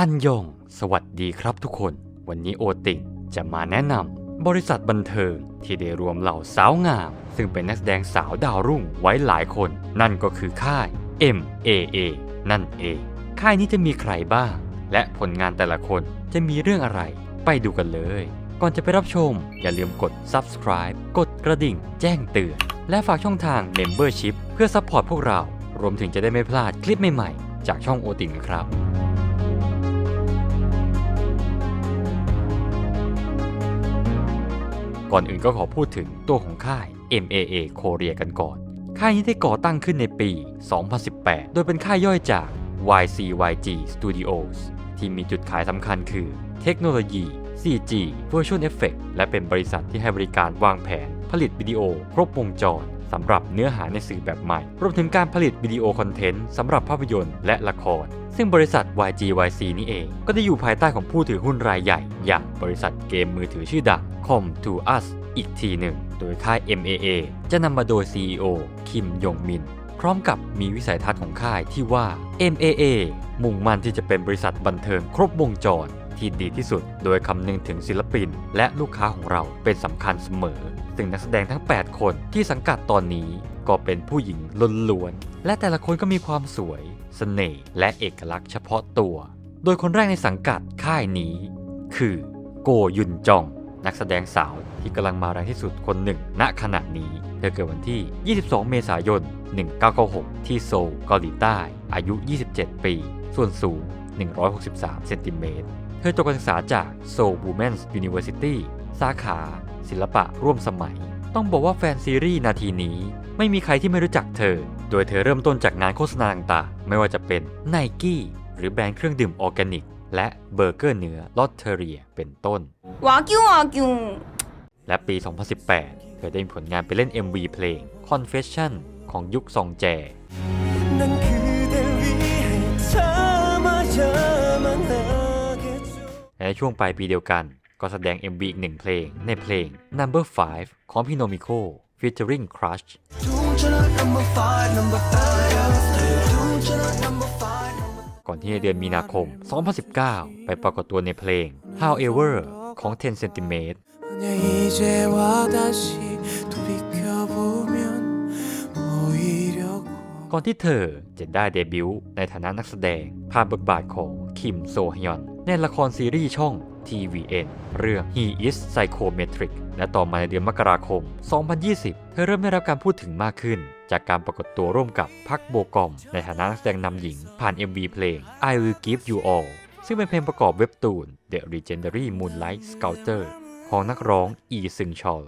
อันยอง สวัสดีครับทุกคน วันนี้โอติงจะมาแนะนำบริษัทบันเทิงที่ได้รวมเหล่าสาวงาม ซึ่งเป็นนักแสดงสาวดาวรุ่งไว้หลายคน นั่นก็คือค่าย MAA นั่นเอง ค่ายนี้จะมีใครบ้าง และผลงานแต่ละคนจะมีเรื่องอะไร ไปดูกันเลย ก่อนจะไปรับชม อย่าลืมกด subscribe กดกระดิ่ง แจ้งเตือนและฝากช่องทาง membership เพื่อซัพพอร์ตพวกเรา รวมถึงจะได้ไม่พลาดคลิปใหม่ๆ จากช่องโอติงนะครับ ก่อนอื่นก็ขอพูดถึงตัวของค่าย MAA โคเรียกันก่อน ค่ายนี้ได้ก่อตั้งขึ้นในปี 2018 โดยเป็นค่ายย่อยจาก YCYG Studios ที่มีจุดขายสำคัญคือ เทคโนโลยี CG Virtual Effect และเป็นบริษัทที่ให้บริการวางแผน ผลิตวิดีโอ ครบวงจร สำหรับเนื้อหาในสื่อแบบใหม่ รวมถึงการผลิตวิดีโอคอนเทนต์สำหรับภาพยนตร์และละคร ซึ่งบริษัท YGYC นี้เอง ก็ได้อยู่ภายใต้ของผู้ถือหุ้นรายใหญ่ อย่างบริษัทเกมมือถือชื่อดัง Com to Us อีกทีหนึ่ง โดยค่าย MAA จะนำมาโดย CEO คิมยงมิน พร้อมกับมีวิสัยทัศน์ของค่ายที่ว่า MAA มุ่งมั่นที่จะเป็นบริษัทบันเทิงครบวงจร ที่ดีที่สุด โดยคำนึงถึงศิลปิน และลูกค้าของเราเป็นสำคัญเสมอ ซึ่งนักแสดงทั้ง 8 คนที่สังกัดตอนนี้ก็เป็นผู้หญิงล้วนๆ และแต่ละคนก็มีความสวยเสน่ห์และเอกลักษณ์เฉพาะตัว โดยคนแรกในสังกัดค่ายนี้ คือโกยุนจอง นักแสดงสาวที่กำลังมาแรงที่สุดคนหนึ่ง ณขณะนี้ เธอเกิดวันที่ 22 เมษายน 1996 ที่โซลเกาหลีใต้ อายุ 27 ปี ส่วนสูง 163 เซนติเมตร ธอจบการศึกษาจาก Seoul Women's University สาขา ศิลปะร่วมสมัย ต้องบอกว่าแฟนซีรีส์นาทีนี้ ไม่มีใครที่ไม่รู้จักเธอ โดยเธอเริ่มต้นจากงานโฆษณาต่างๆไม่ว่าจะเป็น n i กี้หรือแบรนด์เครื่องดื่มออร์แกนิก และเบอร์เกอร์เนื้อลอตเตอรียเป็นต้นวากิววากิวและปี 2018 เธอได้มีผลงานไปเล่น MV เพลง Confession ของยุคซองแจ และช่วงปลายปีเดียวกัน ก็แสดง MV อีกหนึ่งเพลง ในเพลง Number 5 ของพี่โนมิโค featuring Crush ก่อนที่ในเดือนมีนาคม 2019 ไปปรากฏตัวในเพลง However ของ 10 centimeter ก่อนที่เธอจะได้เดบิวต์ในฐานะนักแสดงผ่านบทบาทของคิมโซฮยอน ในละครซีรีส์ช่อง TVN เรื่อง He is Psychometric และต่อมาในเดือนมกราคม 2020 เธอเริ่มได้รับการพูดถึงมากขึ้น จากการปรากฏตัวร่วมกับพักโบกอม ในฐานะนักแสดงนำหญิง ผ่าน MV เพลง I Will Give You All ซึ่งเป็นเพลงประกอบเว็บตูน The Legendary Moonlight Sculptor ของนักร้องอีซึงชอล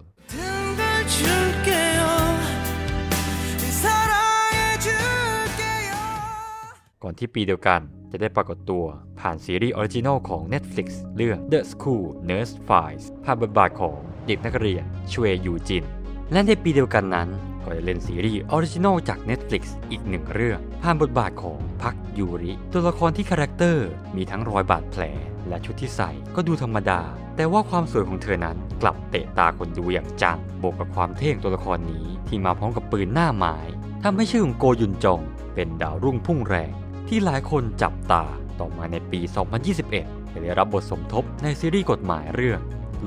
ก่อนที่ปีเดียวกัน จะได้ปรากฏตัวผ่านซีรีส์ออริจินอลของ Netflix เรื่อง The School Nurse Files ผ่านบทบาทของเด็กนักเรียนชเวยูจิน และในปีเดียวกันนั้น ก็ได้เล่นซีรีส์ออริจินอลจาก Netflix อีกหนึ่งเรื่อง ผ่านบทบาทของพักยูริ ตัวละครที่คาแรคเตอร์มีทั้งรอยบาดแผล และชุดที่ใส่ก็ดูธรรมดา แต่ว่าความสวยของเธอนั้นกลับเตะตาคนดูอย่างจังบวกกับความเท่ของตัวละครนี้ที่มาพร้อมกับปืนหน้าไม้ทำให้ชื่อของโกยุนจองเป็นดาวรุ่งพุ่งแรง ที่หลายคนจับตาต่อมาในปี 2021ได้รับบทสมทบในซีรีส์กฎหมายเรื่อง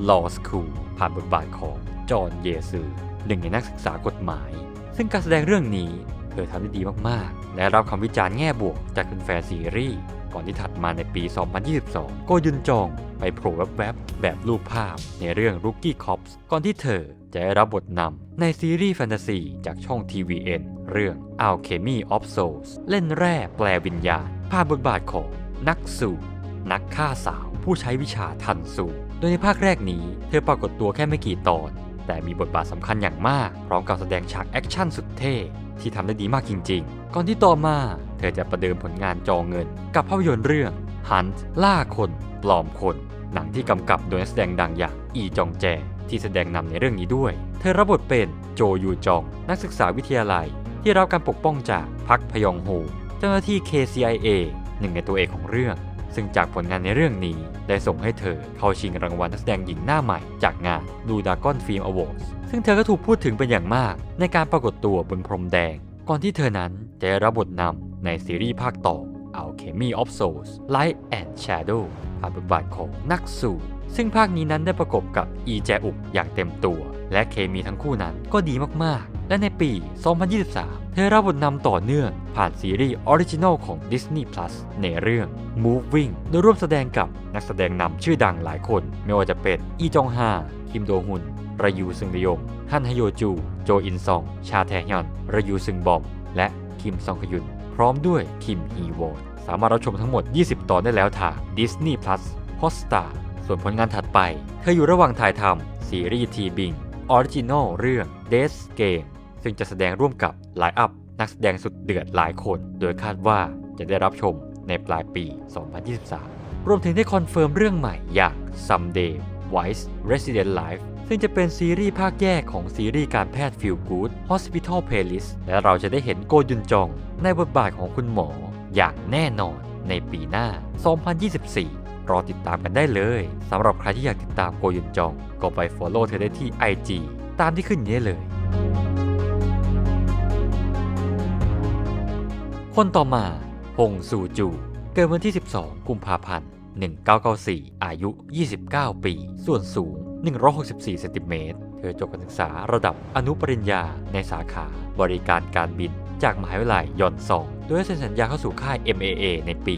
Law School ผ่านบทบาทของจอห์นเยซือหนึ่งในนักศึกษากฎหมาย ซึ่งการแสดงเรื่องนี้เธอทำได้ดีมากๆ และรับคำวิจารณ์แง่บวกจากแฟนซีรีส์ก่อนที่ถัดมาในปี 2022 โกยุนจองไปโผล่แวบๆแบบรูปภาพในเรื่อง Rookie Cops ก่อนที่เธอ จะได้รับบทนำในซีรีส์แฟนตาซีจากช่อง TVN เรื่อง Alchemy of Souls เล่นแร่แปลวิญญาณผ่านบทบาทของนักสู่ นักฆ่าสาวผู้ใช้วิชาทันสูโดยในภาคแรกนี้เธอปรากฏตัวแค่ไม่กี่ตอน แต่มีบทบาทสำคัญอย่างมาก พร้อมกับแสดงฉากแอคชั่นสุดเท่ ที่ทำได้ดีมากจริง ๆ ก่อนที่ต่อมา เธอจะประเดิมผลงานจอเงิน กับภาพยนตร์เรื่อง Hunt ล่าคน ปลอมคน หนังที่กำกับโดยนักแสดงดังอย่างอีจองแจ ที่แสดงนำในเรื่องนี้ด้วย เธอรับบทเป็นโจยูจอง นักศึกษาวิทยาลัย ที่รับการปกป้องจากพักพยองโฮเจ้าหน้าที่ KCIA หนึ่งในตัวเอกของเรื่อง ซึ่งจากผลงานในเรื่องนี้ได้ส่งให้เธอเข้าชิงรางวัลนักแสดงหญิงหน้าใหม่จากงานดูดากอนฟิล์มอวอร์ดซึ่งเธอก็ถูกพูดถึงเป็นอย่างมาก ในการปรากฏตัวบนพรมแดง ก่อนที่เธอนั้นจะรับบทนำในซีรีส์ภาคต่อ Alchemy of Souls Light and Shadow ผ่านบทบาทของนักสู้ซึ่งภาคนี้นั้นได้ประกบกับอีแจอุกอย่างเต็มตัว และเคมีทั้งคู่นั้นก็ดีมากๆ และในปี 2023 เธอรับบทนำต่อเนื่อง ผ่านซีรีส์ออริจินอลของ Disney Plus ในเรื่อง Moving โดยร่วมแสดงกับนักแสดงนำชื่อดังหลายคน ไม่ว่าจะเป็นอีจองฮาคิมโดฮุนรายูซึงนิยมฮันฮโยจู โจอินซอง ชาแทฮยอนรายูซึงบอม และคิมซองคยุน พร้อมด้วยคิมฮีวอน สามารถรับชมทั้งหมด 20 ตอนได้แล้วทาง Disney Plus Hotstar ส่วนผลงานถัดไป เธออยู่ระหว่างถ่ายทำซีรีส์ทีบิงออริจินอลเรื่อง Death Game ซึ่งจะแสดงร่วมกับไลน์อัพนักแสดงสุดเดือดหลายคน โดยคาดว่าจะได้รับชมในปลายปี 2023 รวมถึงได้คอนเฟิร์มเรื่องใหม่อย่าง Someday Wise Resident Life ซึ่งจะเป็นซีรีส์ภาคแยกของซีรีส์การแพทย์ Feel Good Hospital Playlist และเราจะได้เห็นโกยุนจองในบทบาทของคุณหมอ อย่างแน่นอนในปีหน้า 2024 รอติดตามกันได้เลยสำหรับใครที่อยากติดตามโกยุนจอง ก็ไป Follow เธอได้ที่ IG ตามที่ขึ้นนี้เลย คนต่อมาฮงซูจู เกิดวันที่ 12 กุมภาพันธ์ 1994 อายุ 29 ปี ส่วนสูง 164เซนติเมตรเธอจบการศึกษาระดับอนุปริญญาในสาขาบริการการบินจากมหาวิทยาลัยยอนซอง โดยได้เซ็นสัญญาเข้าสู่ค่าย MAA ในปี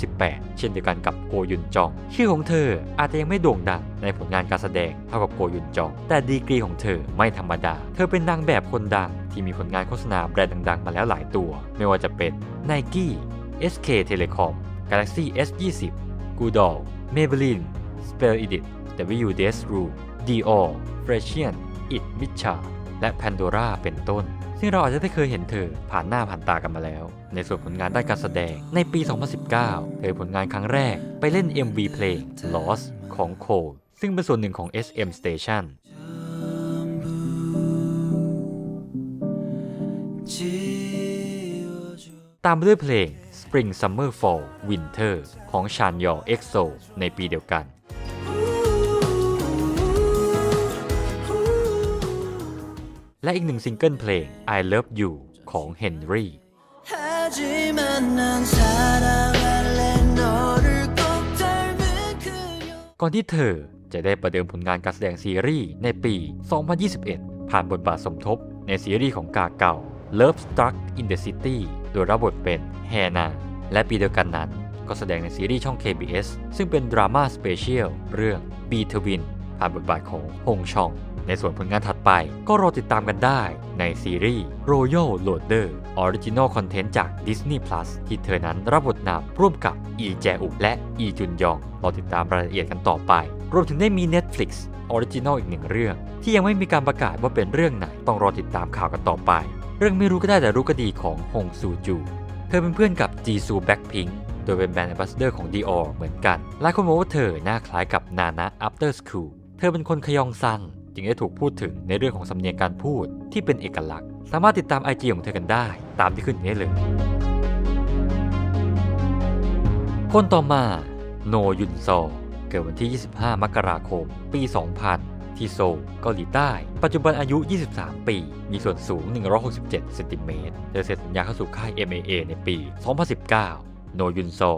2018 เช่นเดียวกันกับโกยุนจอง ชื่อของเธออาจจะยังไม่โด่งดังในผลงานการแสดงเท่ากับโกยุนจอง แต่ดีกรีของเธอไม่ธรรมดา เธอเป็นนางแบบคนดังที่มีผลงานโฆษณาแบรนด์ดังๆ มาแล้วหลายตัว ไม่ว่าจะเป็น Nike SK Telecom Galaxy S20 Goodall Maybelline Spell Edit WDS Rule Dior Fresian It Micha และ Pandora เป็นต้น ซึ่งเราอาจจะได้เคยเห็นเธอผ่านหน้าผ่านตากันมาแล้ว ในส่วนผลงานด้านการแสดงในปี 2019 เธอผลงานครั้งแรกไปเล่น MV เพลง Lost ของโคซึ่งเป็นส่วนหนึ่งของ SM Station ตามด้วยเพลง Spring Summer Fall Winter ของชานยอเอ็กโซในปีเดียวกัน และอีกหนึ่งซิงเกิลเพลง I Love You ของเฮนรี่ ก่อนที่เธอจะได้ประเดิมผลงานการแสดงซีรีส์ในปี 2021 ผ่านบทบาทสมทบในซีรีส์ของกาเก่า Love Struck in the City โดยรับบทเป็นแฮนาและปีเดียวกันนั้นก็แสดงในซีรีส์ช่อง KBS ซึ่งเป็นดราม่าสเปเชียลเรื่อง B t w i n ผ่านบทบาทของฮงชอง ในส่วนผลงานถัดไปก็รอติดตามกันได้ในซีรีส์ Royal Loader Original Content จาก Disney Plus ที่เธอนั้นรับบทนำร่วมกับอีแจอุและอีจุนยองรอติดตามรายละเอียดกันต่อไป รวมถึงได้มี Netflix Original อีกหนึ่งเรื่อง ที่ยังไม่มีการประกาศว่าเป็นเรื่องไหนต้องรอติดตามข่าวกันต่อไป เรื่องไม่รู้ก็ได้แต่รู้ก็ดีของฮงซูจู เธอเป็นเพื่อนกับจีซูแบ็คพิงโดยเป็นแบรนด์ a อ b บ s สเดอร์ของ Dior เหมือนกันหลายคนบอกว่าเธอหน้าคล้ายกับนานะ After School เธอเป็นคนขยองซัน จึงได้ถูกพูดถึงในเรื่องของสำเนียงการพูดที่เป็นเอกลักษณ์ สามารถติดตาม IG ของเธอกันได้ ตามที่ขึ้นนี้เลย คนต่อมา โนยุนซอเกิดวันที่ 25 มกราคม ปี 2000 ที่โซลเกาหลีใต้ ปัจจุบันอายุ 23 ปี มีส่วนสูง 167เซนติเมตรเธอเซ็นสัญญาเข้าสู่ค่าย MAA ในปี 2019 โนยุนซอ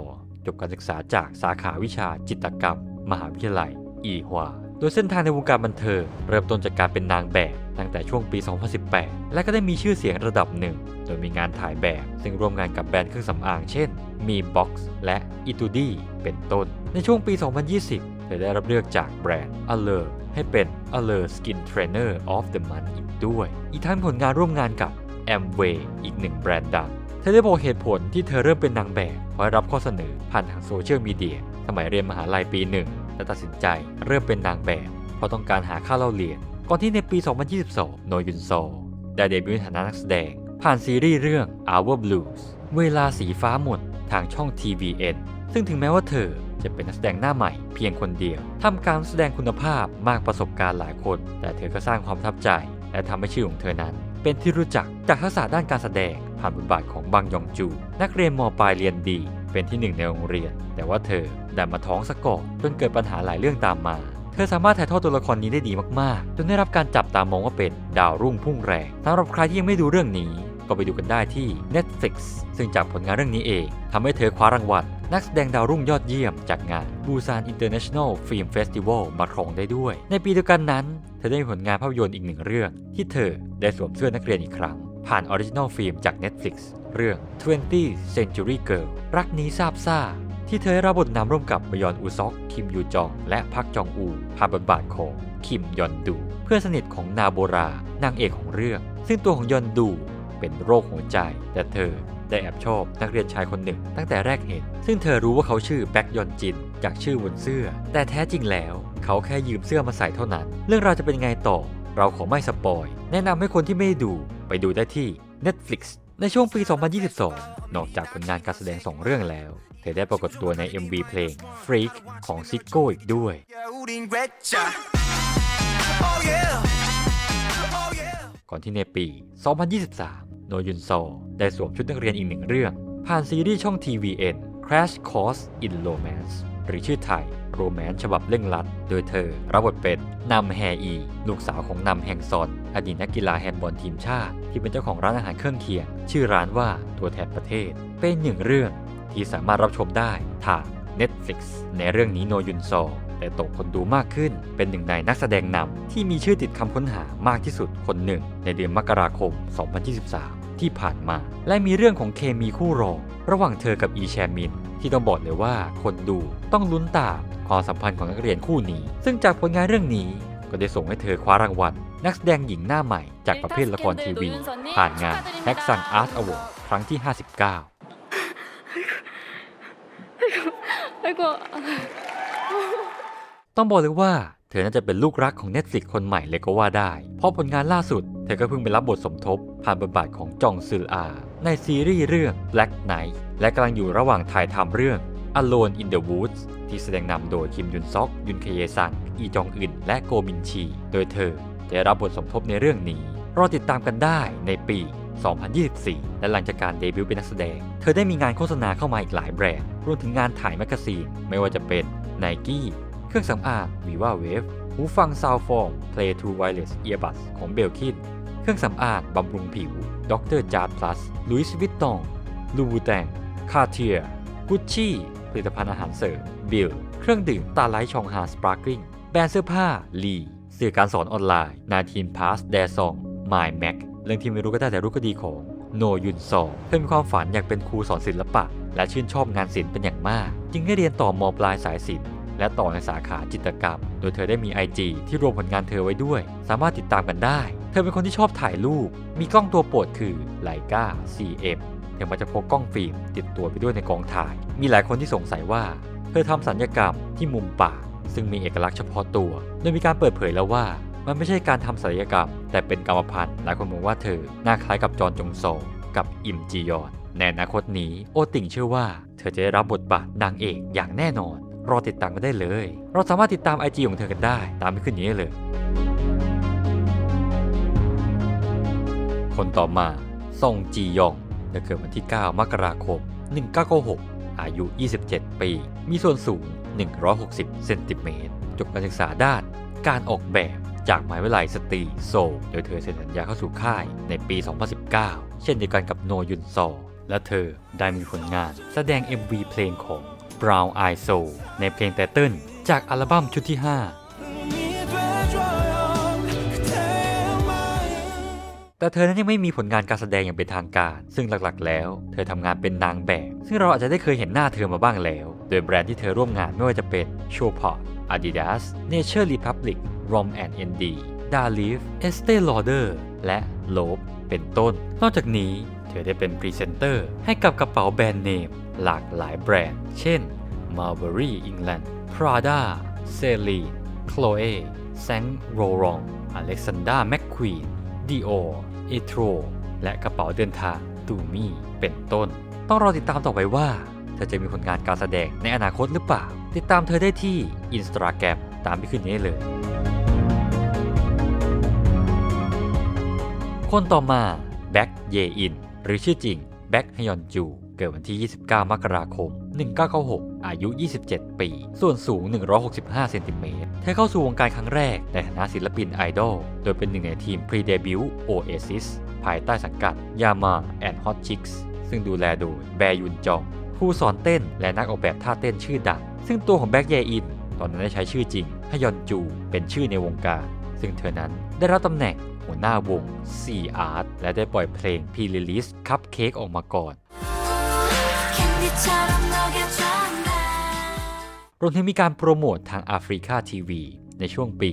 จบการศึกษาจากสาขาวิชาจิตรกรรม มหาวิทยาลัย อีฮวา โดยเส้นทางในวงการบันเทิงเริ่มต้นจากการเป็นนางแบบตั้งแต่ช่วงปี 2018 และก็ได้มีชื่อเสียงระดับหนึ่ง โดยมีงานถ่ายแบบ ซึ่งร่วมงานกับแบรนด์เครื่องสำอาง เช่น มีบ็อกซ์และ i t u d i เป็นต้น ในช่วงปี 2020 เธอได้รับเลือกจากแบรนด์ Allure ให้เป็น Allure Skin Trainer of the Month อีกด้วย อีกทั้งผลงานร่วมงานกับ Amway อีกหนึ่งแบรนด์ดังเธอได้บอกเหตุผลที่เธอเริ่มเป็นนางแบบเพราะรับข้อเสนอผ่านทางโซเชียลมีเดียสมัยเรียนมหาลัยปีหนึ่ง และตัดสินใจเริ่มเป็นนางแบบ เพราะต้องการหาค่าเล่าเรียน ก่อนที่ในปี 2022 โนยุนโซ ได้เดบิวต์ในฐานะนักแสดง ผ่านซีรีส์เรื่อง Our Blues เวลาสีฟ้าหมดทางช่อง TVN ซึ่งถึงแม้ว่าเธอจะเป็นนักแสดงหน้าใหม่เพียงคนเดียวทำการแสดงคุณภาพมากประสบการณ์หลายคน แต่เธอก็สร้างความประทับใจ และทำให้ชื่อของเธอนั้น เป็นที่รู้จักจากทักษะด้านการแสดงผ่านบทบาทของบังยองจู นักเรียนมปลายเรียนดี เป็นที่หนึ่งในโรงเรียน แต่ว่าเธอดันมาท้องซะก่อนจนเกิดปัญหาหลายเรื่องตามมา เธอสามารถถ่ายทอดตัวละครนี้ได้ดีมากๆ จนได้รับการจับตามองว่าเป็นดาวรุ่งพุ่งแรงสำหรับใครที่ยังไม่ดูเรื่องนี้ ก็ไปดูกันได้ที่ Netflix ซึ่งจากผลงานเรื่องนี้เองทำให้เธอคว้ารางวัลนักแสดงดาวรุ่งยอดเยี่ยมจากงาน Busan International Film Festival มาครองได้ด้วย ในปีเดียวกันนั้น เธอได้ผลงานภาพยนตร์อีกหนึ่งเรื่อง ที่เธอได้สวมเสื้อนักเรียนอีกครั้ง ผ่านออริจินอลฟิล์มจาก Netflix เรื่อง 20 Century Girl รักนี้ซาบซ่า ที่เธอได้รับบทนำร่วมกับบยอนอูซอก คิมยูจอง และพักจองอูผ่านบทบาทของคิมยอนดู เพื่อนสนิทของนาโบรานางเอกของเรื่อง ซึ่งตัวของยอนดูเป็นโรคหัวใจ แต่เธอได้แอบชอบนักเรียนชายคนหนึ่งตั้งแต่แรกเห็น ซึ่งเธอรู้ว่าเขาชื่อแบ็กยอนจิน จากชื่อบนเสื้อ แต่แท้จริงแล้ว เขาแค่ยืมเสื้อมาใส่เท่านั้น เรื่องราวจะเป็นไงต่อ เราขอไม่สปอย แนะนำให้คนที่ไม่ดู ไปดูได้ที่ Netflix ในช่วงปี 2022 นอกจากผลงานการแสดง 2 เรื่องแล้ว เธอได้ปรากฏตัวใน MV เพลง Freak ของซิโก้อีกด้วย ก่อนที่ในปี 2023 โนยุนโซได้สวมชุดนักเรียนอีกหนึ่งเรื่อง ผ่านซีรีส์ช่อง TVN Crash Course in Romance หรือชื่อไทยโรแมนต์ฉบับเร่งรัด โดยเธอรับบทเป็นนำแฮอี ลูกสาวของนำแฮงซอน อดีตนักกีฬาแฮนด์บอลทีมชาติ ที่เป็นเจ้าของร้านอาหารเครื่องเคียง ชื่อร้านว่าตัวแทนประเทศ เป็นหนึ่งเรื่องที่สามารถรับชมได้ทาง Netflix ในเรื่องนี้โนยุนซอได้ตกคนดูมากขึ้น เป็นหนึ่งในนักแสดงนำที่มีชื่อติดคำค้นหามากที่สุดคนหนึ่ง ในเดือนมกราคม 2023 ที่ผ่านมา และมีเรื่องของเคมีคู่รองระหว่างเธอกับอีแชมิน ที่ต้องบอกเลยว่าคนดูต้องลุ้นตามความสัมพันธ์ของนักเรียนคู่นี้ ซึ่งจากผลงานเรื่องนี้ก็ได้ส่งให้เธอคว้ารางวัล นักแสดงหญิงหน้าใหม่จากประเภทละครทีวี ผ่านงานแฮกซังอาร์ตอวอร์ครั้งที่ 59 ต้องบอกเลยว่า เธอน่าจะเป็นลูกรักของ Netflix คนใหม่เลยก็ว่าได้ เพราะผลงานล่าสุด เธอก็เพิ่งไปรับบทสมทบ ผ่านบทบาทของจองซืออา ในซีรีส์เรื่อง Black Knight และกำลังอยู่ระหว่างถ่ายทำเรื่อง Alone in the Woods ที่แสดงนำโดยคิมยุนซอก ยุนเคเยซัง อีจองอึน และโกมินชี โดยเธอจะรับบทสมทบในเรื่องนี้ รอติดตามกันได้ในปี 2024 และหลังจากการเดบิวต์เป็นนักแสดง เธอได้มีงานโฆษณาเข้ามาอีกหลายแบรนด์ รวมถึงงานถ่ายแมกกาซีน ไม่ว่าจะเป็น Nike เครื่องสำอาง Viva Wave หูฟัง Soundform Play to Wireless Earbuds ของเบลคินเครื่องสำอางบำรุงผิว Dr. Jart Plus Louis Vuitton Louboutin Cartier Gucci ผลิตภัณฑ์อาหารเสริม Bill เครื่องดื่มตาไลท์ชองฮาสปาร์กลิงแบรนด์เสื้อผ้า Lee สื่อการสอนออนไลน์ 19 Pass d a s o n g My Mac เรื่องที่ไม่รู้ก็ได้แต่รู้ก็ดีของโนยุนซองเธอมีความฝันอยากเป็นครูสอนศิลปะ และชื่นชอบงานศิลป์เป็นอย่างมาก จึงได้เรียนต่อมปลายสายศิลป์ และต่อในสาขาจิตรกรรม โดยเธอได้มี IG ที่รวมผลงานเธอไว้ด้วย สามารถติดตามกันได้ เธอเป็นคนที่ชอบถ่ายรูป มีกล้องตัวโปรดคือไลกา CM เธอมักจะพกกล้องฟิล์มติดตัวไปด้วยในกองถ่าย มีหลายคนที่สงสัยว่า เธอทำสัญญกรรมที่มุมปาก ซึ่งมีเอกลักษณ์เฉพาะตัว โดยมีการเปิดเผยแล้วว่ามันไม่ใช่การทำศัลยกรรม แต่เป็นกรรมพันธุ์หลายคนมองว่าเธอหน้าคล้ายกับจอนจงโซกับอิมจียอนในอนาคตนี้โอติงเชื่อว่า เธอจะได้รับบทบาทนางเอกอย่างแน่นอน รอติดตามกันได้เลย เราสามารถติดตาม IG ของเธอกันได้ ตามที่ขึ้นนี้ได้เลย คนต่อมาซองจียองเธอเกิดวันที่ 9 มกราคม 1996 อายุ 27 ปี มีส่วนสูง 160 เซนติเมตร จบการศึกษาด้านการออกแบบจากมหาวิทยาลัยสตรีโซลโดยเธอเซ็นสัญญาเข้าสู่ค่ายในปี 2019 เช่นเดียวกันกับโนยุนซอ และเธอได้มีผลงานแสดง MV เพลงของ Brown Eyed Soul ในเพลงแตเติ้ลจากอัลบั้มชุดที่ 5 แต่เธอนั้นยังไม่มีผลงานการแสดงอย่างเป็นทางการ ซึ่งหลักๆ แล้ว เธอทำงานเป็นนางแบบ ซึ่งเราอาจจะได้เคยเห็นหน้าเธอมาบ้างแล้ว โดยแบรนด์ที่เธอร่วมงานไม่ว่าจะเป็น s h o p o t Adidas Nature Republic Rom and ND d a l i f e s t e Lauder และ Loeb เป็นต้น นอกจากนี้เธอได้เป็นพรีเซนเตอร์ให้กับกระเป๋าแบรนด์เนม หลากหลายแบรนด์ เช่น Marbury England Prada Celine Chloe Saint Laurent Alexander McQueen Dior e t r o และกระเป๋าเดินทางตูมี่เป็นต้น ต้องรอติดตามต่อไปว่า เธอจะมีผลงานการแสดงในอนาคตหรือเปล่า ติดตามเธอได้ที่ Instagram ตามที่ขึ้นนี้เลย คนต่อมาแบ็กเยอินหรือชื่อจริงแบ็กฮยอนจู เกิดวันที่ 29 มกราคม 1996 อายุ 27 ปี ส่วนสูง 165 เซนติเมตร เธอเข้าสู่วงการครั้งแรกในฐานะศิลปินไอดอล โดยเป็นหนึ่งในทีมพรีเดบิวต์โอเอซิสภายใต้สังกัดยามาแอนด์ฮอตชิกส์ซึ่งดูแลโดยแบยุนจองผู้สอนเต้นและนักออกแบบท่าเต้นชื่อดัง ซึ่งตัวของแบ็กเยอิน ตอนนั้นได้ใช้ชื่อจริงฮยอนจู เป็นชื่อในวงการ ซึ่งเธอนั้นได้รับตำแหน่งหัวหน้าวง C Art และได้ปล่อยเพลงพีลิลิสคัพเค้กออกมาก่อน รวมถึงมีการโปรโมททาง a f r i c a TV ในช่วงปี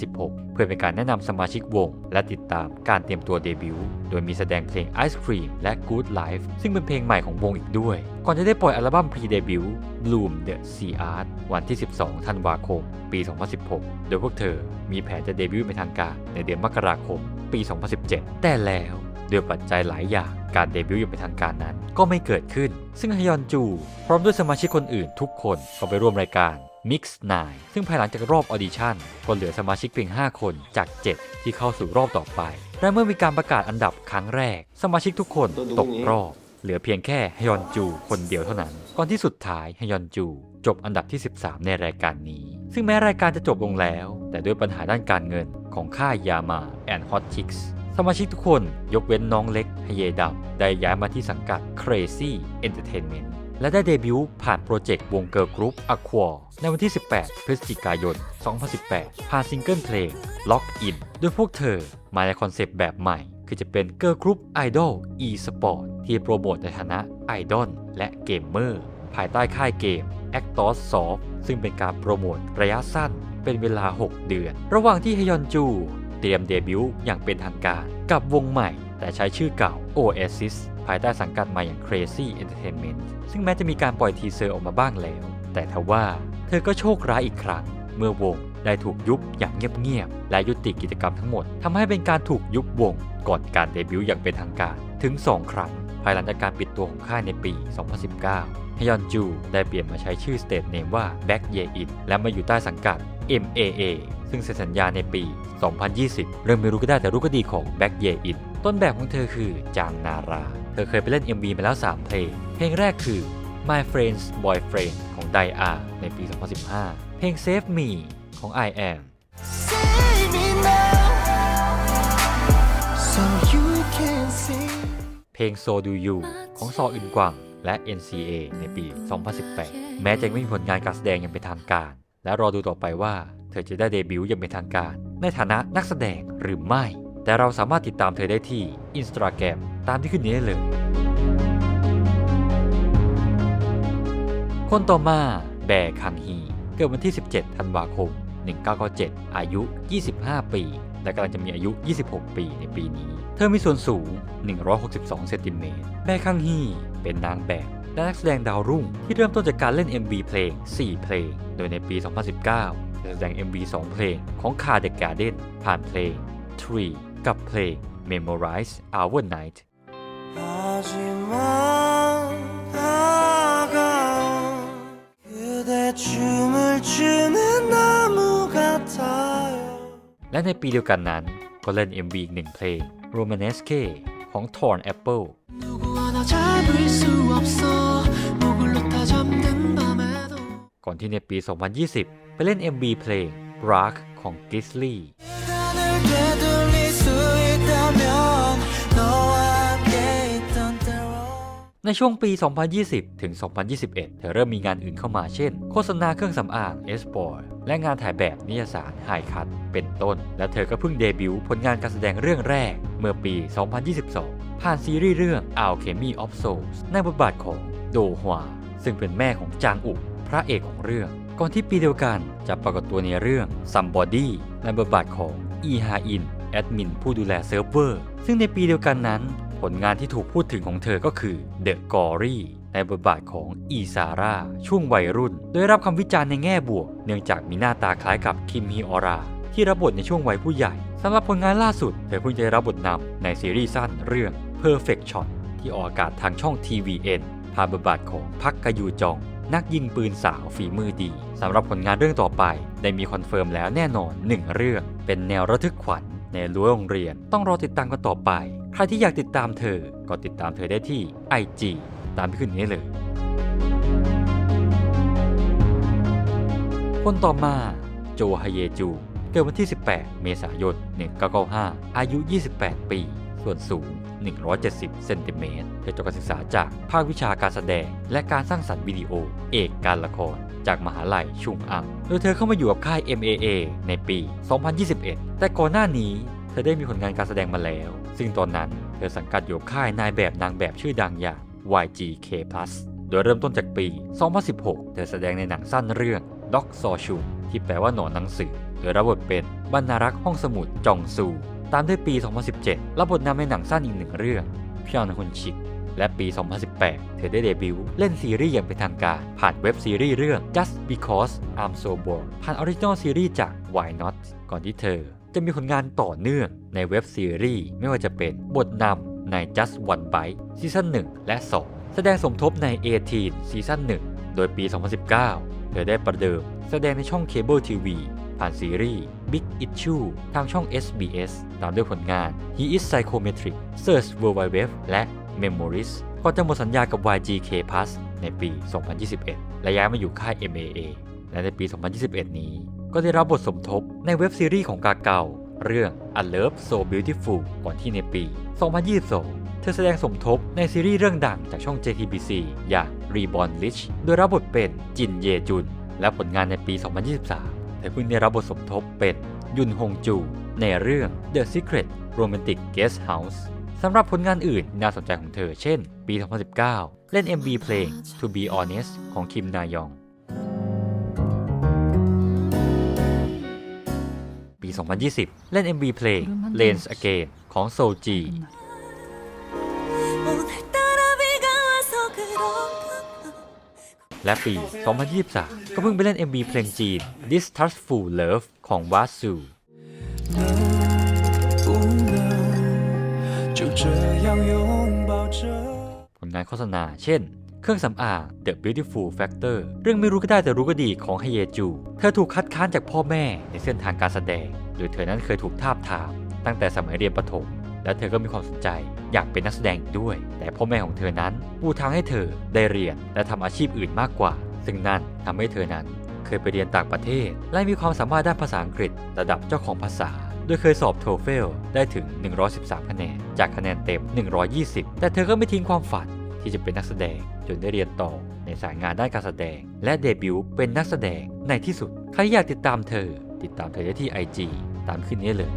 2016 เพื่อเป็นการแนะนำสมาชิกวง และติดตามการเตรียมตัวเดบิวต์โดยมีแสดงเพลง Ice Cream และ Good Life ซึ่งเป็นเพลงใหม่ของวงอีกด้วย ก่อนจะได้ปล่อยอัลบั้มพรีเดบิวต์ Bloom the Sea Art วันที่ 12 ธันวาคม ปี 2016 โดยพวกเธอมีแผนจะเดบิวต์เป็นทางการในเดือนมกราคม ปี 2017 แต่แล้ว ด้วยปัจจัยหลายอย่างการเดบิวต์อย่างเป็นทางการนั้นก็ไม่เกิดขึ้น ซึ่งฮยอนจู พร้อมด้วยสมาชิกคนอื่นทุกคนก็ไปร่วมรายการ Mix 9 ซึ่งภายหลังจากรอบออดิชั่นก็เหลือสมาชิกเพียง 5 คนจาก 7 ที่เข้าสู่รอบต่อไป และเมื่อมีการประกาศอันดับครั้งแรก สมาชิกทุกคนตกรอบ เหลือเพียงแค่ฮยอนจู คนเดียวเท่านั้น ก่อนที่สุดท้ายฮยอนจู จบอันดับที่ 13 ในรายการนี้ ซึ่งแม้รายการจะจบลงแล้ว แต่ด้วยปัญหาด้านการเงินของค่ายยามาแอนด์ฮอตชิกส์ สมาชิกทุกคนยกเว้นน้องเล็กฮเยดัมได้ย้ายมาที่สังกัด Crazy Entertainment และได้เดบิวต์ผ่านโปรเจกต์วงเกิร์ลกรุ๊ป Aqua ในวันที่ 18 พฤศจิกายน 2018 ผ่านซิงเกิลเพลง Lock In โดยพวกเธอมาในคอนเซปต์แบบใหม่ คือจะเป็นเกิร์ลกรุ๊ปไอดอล e-sport ที่โปรโมทในฐานะไอดอลและเกมเมอร์ภายใต้ค่ายเกม Actos Soft ซึ่งเป็นการโปรโมทระยะสั้นเป็นเวลา 6 เดือน ระหว่างที่ฮยอนจู เตรียมเดบิวต์อย่างเป็นทางการกับวงใหม่ แต่ใช้ชื่อเก่า Oasis ภายใต้สังกัดใหม่อย่าง Crazy Entertainment ซึ่งแม้จะมีการปล่อยทีเซอร์ออกมาบ้างแล้ว แต่ทว่าเธอก็โชคร้ายอีกครั้ง เมื่อวงได้ถูกยุบอย่างเงียบๆและยุติกิจกรรมทั้งหมดทำให้เป็นการถูกยุบวงก่อนการเดบิวต์อย่างเป็นทางการถึง 2 ครั้ง ภายหลังจากการปิดตัวของค่ายในปี 2019ฮยอนจูได้เปลี่ยนมาใช้ชื่อสเตทเนมว่า Back Ye In และมาอยู่ใต้สังกัด MAA ซึ่งเซ็นสัญญาในปี 2020 เริ่มไม่รู้ก็ได้แต่รู้ก็ดีของ Back Ye In ต้นแบบของเธอคือจางนารา เธอเคยไปเล่น MV มาแล้ว 3 เพลง เพลงแรกคือ My Friend's Boyfriend ของไดอาในปี 2015 เพลง Save Me ของ I Am Save me now so you can see เพลง So Do You ของซออึนกวังและ NCA ในปี 2018 แม้จะไม่มีผลงานการแสดงอย่างเป็นทางการ และรอดูต่อไปว่าเธอจะได้เดบิวต์อย่างเป็นทางการ ในฐานะนักแสดงหรือไม่ แต่เราสามารถติดตามเธอได้ที่ Instagram ตามที่ขึ้นนี้ได้เลย คนต่อมาแบคังฮีเกิดวันที่ 17 ธันวาคม 1997 อายุ 25 ปี และกำลังจะมีอายุ 26 ปีในปีนี้ เธอมีส่วนสูง 162 เซนติเมตร แบคังฮีเป็นนางแบบ และนักแสดงดาวรุ่ง ที่เริ่มต้นจากการเล่น MV เพลง 4 เพลง โดยในปี 2019แสดง MV 2 เพลงของคาเดกาเดนผ่านเพลง Tree กับเพลง Memorize Our Night และในปีเดียวกันนั้น ก็เล่น MV อีกหนึ่งเพลง Romanesque ของ Torn Apple ก่อนที่ในปี 2020 ไปเล่น MV เพลง Rock ของ g i s l e y ในช่วงปี 2020 ถึง 2021 เธอเริ่มมีงานอื่นเข้ามาเช่น โฆษณาเครื่องสำอาง e s p o r และงานถ่ายแบบนิยสาร High Cut เป็นต้น และเธอก็เพิ่งเดบิวต์ผลงานการแสดงเรื่องแรก เมื่อปี 2022 ผ่านซีรีส์เรื่อง Alchemy of Souls ในบทบาทของโดฮวาซึ่งเป็นแม่ของจางอุ พระเอกของเรื่อง ก่อนที่ปีเดียวกันจะปรากฏตัวในเรื่อง Somebody ในบทบาทของอีฮาอินแอดมินผู้ดูแลเซิร์ฟเวอร์ ซึ่งในปีเดียวกันนั้น ผลงานที่ถูกพูดถึงของเธอก็คือ The Gory ในบทบาทของอีซาร่าช่วงวัยรุ่น โดยรับคำวิจารณ์ในแง่บวก เนื่องจากมีหน้าตาคล้ายกับคิมฮีออราที่รับบทในช่วงวัยผู้ใหญ่สำหรับผลงานล่าสุด เธอเพิ่งจะได้รับบทนำในซีรีส์สั้นเรื่อง Perfect Shot ที่ออกอากาศทางช่อง TVN ผ่านบทบาทของพักกยูจอง นักยิงปืนสาวฝีมือดีสำหรับผลงานเรื่องต่อไป ได้มีคอนเฟิร์มแล้วแน่นอนหนึ่งเรื่อง เป็นแนวระทึกขวัญในรั้วโรงเรียนต้องรอติดตามกันต่อไป ใครที่อยากติดตามเธอ ก็ติดตามเธอได้ที่ IG ตามที่ขึ้นนี้เลย คนต่อมา โจฮเยจู เกิดวันที่ 18 เมษายน 1995 อายุ 28 ปี ส่วนสูง 170 เซนติเมตรเธอจบการศึกษาจากภาควิชาการแสดง และการสร้างสรรค์วิดีโอ เอกการละคร จากมหาลัยชุงอังโดยเธอเข้ามาอยู่กับค่าย MAA ในปี 2021 แต่ก่อนหน้านี้เธอได้มีผลงานการแสดงมาแล้ว ซึ่งตอนนั้นเธอสังกัดอยู่ค่ายนายแบบนางแบบชื่อดังอย่าง YGK Plus โดยเริ่มต้นจากปี 2016 เธอแสดงในหนังสั้นเรื่อง Dog s a w s h u ที่แปลว่าหนอนหนังสือ โดยรับบทเป็นบรรณารักษ์ห้องสมุดจองซู ตามด้วยปี 2017 รับบทนำในหนังสั้นอีกหนึ่งเรื่องพยอนฮุนชิก และปี 2018 เธอได้เดบิวต์เล่นซีรีส์อย่างเป็นทางการ ผ่านเว็บซีรีส์เรื่อง Just Because I'm So Bored ผ่านออริจินอลซีรีส์จาก Why Not ก่อนที่เธอ จะมีผลงานต่อเนื่องในเว็บซีรีส์ไม่ว่าจะเป็นบทนำใน Just One Bite ซีซั่น1และ 2 แสดงสมทบใน A-Teen ซีซั่น1โดยปี 2019 เธอได้ประเดิมแสดงในช่องเคเบิลทีวีผ่านซีรีส์ Big Issue ทางช่อง SBS ตามด้วยผลงาน He is Psychometric Search World Wide Web และ Memories ก่อนจะหมดสัญญากับ YGK Plus ในปี 2021 และย้ายมาอยู่ค่าย MAA และในปี 2021 นี้ ก็ได้รับบทสมทบในเว็บซีรีส์ของกาเกาเรื่อง A Love So Beautiful ก่อนที่ในปี 2022 เธอแสดงสมทบในซีรีส์เรื่องดังจากช่อง JTBC อย่าง Reborn Rich โดยรับบทเป็นจินเยจุน และผลงานในปี 2023 ธอเพิ่งได้รับบทสมทบเป็นยุนฮงจู ในเรื่อง The Secret Romantic Guest House สำหรับผลงานอื่นน่าสนใจของเธอ เช่น ปี 2019 เล่น MV เพลง To Be Honest ของคิมนายอง ปี 2020 เล่น MV เพลง Lens Again ของโซจี และปี 2023 ก็เพิ่งไปเล่น MV เพลงจีน Distrustful Love ของวาซูผลงานโฆษณา เช่น เครื่องสำอาง The Beautiful Factor เรื่องไม่รู้ก็ได้แต่รู้ก็ดีของฮเยจู เธอถูกคัดค้านจากพ่อแม่ในเส้นทางการแสดง โดยเธอนั้นเคยถูกทาบทามตั้งแต่สมัยเรียนประถม และเธอก็มีความสนใจอยากเป็นนักแสดงอีกด้วย แต่พ่อแม่ของเธอนั้นปูทางให้เธอได้เรียนและทำอาชีพอื่นมากกว่า ซึ่งนั่นทำให้เธอนั้นเคยไปเรียนต่างประเทศ และมีความสามารถด้านภาษาอังกฤษ ระดับเจ้าของภาษา โดยเคยสอบโทเฟลได้ถึง 113 คะแนน จากคะแนนเต็ม 120 แต่เธอก็ไม่ทิ้งความฝันที่จะเป็นนักแสดงจนได้เรียนต่อในสายงานด้านการแสดง และเดบิวต์เป็นนักแสดงในที่สุด ใครอยากติดตามเธอ ติดตามเธอได้ที่ IG ตามขึ้นนี้เลย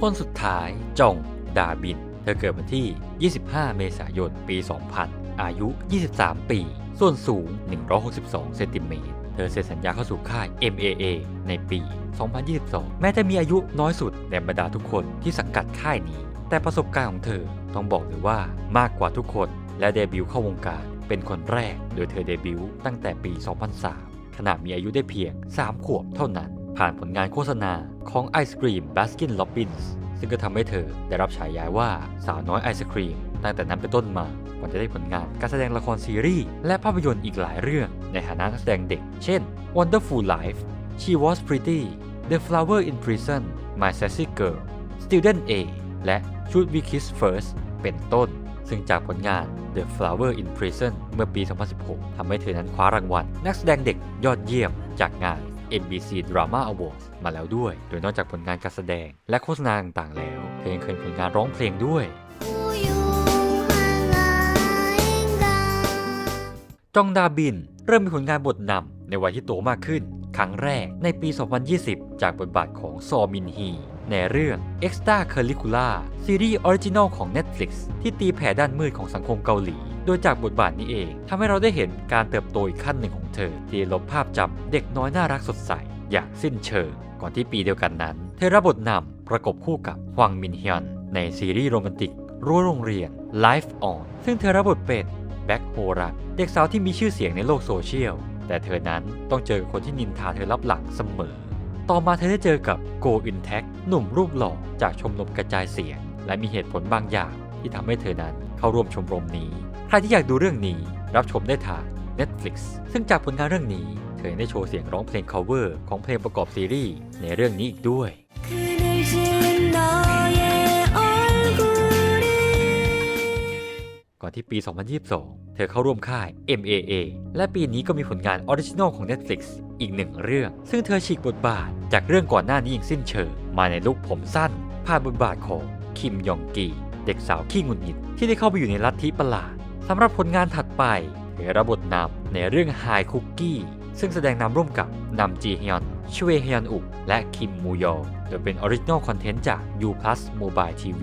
คนสุดท้ายจงดาบิน เธอเกิดวันที่ 25 เมษายน ปี 2000 อายุ 23 ปี ส่วนสูง 162 เซนติเมตร เธอเซ็นสัญญาเข้าสู่ค่าย MAA ในปี 2022 แม้จะมีอายุน้อยสุดในบรรดาทุกคนที่สังกัดค่ายนี้ แต่ประสบการณ์ของเธอต้องบอกเลยว่ามากกว่าทุกคน และเดบิวต์เข้าวงการเป็นคนแรก โดยเธอเดบิวต์ตั้งแต่ปี 2003 ขณะมีอายุได้เพียง 3 ขวบเท่านั้น ผ่านผลงานโฆษณา ของไอศครีมบ s สกิน r อ b บินส์ซึ่งก็ทำให้เธอได้รับฉายาว่าสาวน้อยไอศครีม ตั้งแต่นั้นเป็นต้นมาก่อนจะได้ผลงานการแสดงละครซีรีส์และภาพยนตร์อีกหลายเรื่องในฐานะนักแสดงเด็ก เช่น Wonderful Life She Was Pretty The Flower in Prison My Sassy Girl Student A และ Should We Kiss First เป็นต้น ซึ่งจากผลงาน The Flower in Prison เมื่อปี 2016 ทำให้เธอนั้นคว้ารางวัล นักแสดงเด็กยอดเยี่ยมจากงาน NBC Drama Awards มาแล้วด้วย โดยนอกจากผลงานการแสดงและโฆษณาต่างๆ แล้ว เธอยังเคยผลงานร้องเพลงด้วย จองดาบิน เริ่มมีผลงานบทนำในวัยที่โตมากขึ้น ครั้งแรกในปี 2020 จากบทบาทของซอมินฮี ในเรื่อง Extra Curricula ซีรีส์ออริจินอลของ Netflix ที่ตีแผ่ด้านมืดของสังคมเกาหลี โดยจากบทบาทนี้เองทำให้เราได้เห็นการเติบโตอีกขั้นหนึ่งของเธอ ที่ลบภาพจำเด็กน้อยน่ารักสดใส อย่างสิ้นเชิง ก่อนที่ปีเดียวกันนั้น เธอรับบทนำประกบคู่กับฮวางมินฮยอนในซีรีส์โรแมนติกรั้วโรงเรียน Life On ซึ่งเธอรับบทเป็นแบ็คโฮรักเด็กสาวที่มีชื่อเสียงในโลกโซเชียล แต่เธอนั้นต้องเจอคนที่นินทาเธอรับหลังเสมอ ต่อมาเธอได้เจอกับโกอินแท็กหนุ่มรูปหล่อจากชมรมกระจายเสียง และมีเหตุผลบางอย่างที่ทำให้เธอนั้นเข้าร่วมชมรมนี้ ใครที่อยากดูเรื่องนี้รับชมได้ทาง Netflix ซึ่งจากผลงานเรื่องนี้ เธอได้โชว์เสียงร้องเพลง cover ของเพลงประกอบซีรีส์ในเรื่องนี้อีกด้วย ก่อนที่ปี 2022 เธอเข้าร่วมค่าย MAA และปีนี้ก็มีผลงานออริจินอลของ Netflix อีกหนึ่งเรื่อง ซึ่งเธอฉีกบทบาทจากเรื่องก่อนหน้านี้อย่างสิ้นเชิงมาในลุคผมสั้นผ่านบทบาทของคิมยองกีเด็กสาวขี้งุนหิดที่ได้เข้าไปอยู่ในลัทธิประหลาด สำหรับผลงานถัดไปเธอรับบทนำในเรื่อง High Cookie ซึ่งแสดงนำร่วมกับนำจีฮยอนชเวฮยอนอุกและคิมมูยอโดยเป็นออริจินอลคอนเทนต์จาก U Plus Mobile TV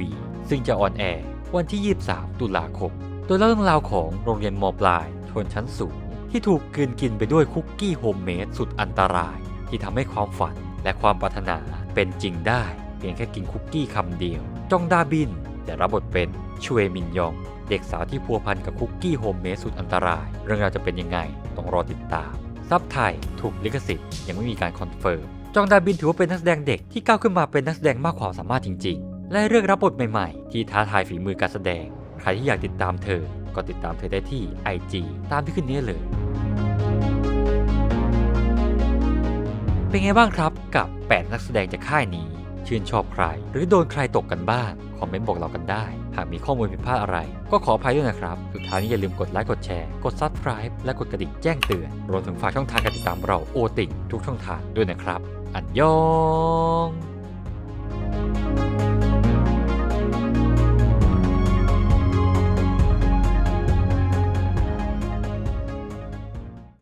ซึ่งจะออนแอร์วันที่ 23 ตุลาคม โดยเล่าเรื่องราวของโรงเรียนมปลายชนชั้นสูง ที่ถูกกืนกินไปด้วยคุกกี้โฮมเมดสุดอันตราย ที่ทำให้ความฝันและความปรารถนาเป็นจริงได้ เพียงแค่กินคุกกี้คำเดียว จองดาบินจะรับบทเป็นชเวมินยอง เด็กสาวที่พัวพันกับคุกกี้โฮมเมดสุดอันตราย เรื่องราวจะเป็นยังไง ต้องรอติดตาม ซับไทยถูกลิขสิทธิ์ยังไม่มีการคอนเฟิร์ม จองดาบินถือว่าเป็นนักแสดงเด็กที่ก้าวขึ้นมาเป็นนักแสดงมากความสามารถจริง ๆ และเลือกรับบทใหม่ๆ ที่ท้าทายฝีมือการแสดง ใครที่อยากติดตามเธอ ก็ติดตามเธอได้ที่ IG ตามที่ขึ้นนี้เลย เป็นไงบ้างครับกับ 8 นักแสดงจากค่ายนี้ ชื่นชอบใคร หรือโดนใครตกกันบ้าง คอมเมนต์บอกเรากันได้ หากมีข้อมูลผิดพลาดอะไร ก็ขออภัยด้วยนะครับ สุดท้ายนี้อย่าลืมกดไลค์กดแชร์ กด subscribe และกดกระดิ่งแจ้งเตือน รวมถึงฝากช่องทางการติดตามเราโอติงทุกช่องทางด้วยนะครับ อันยอง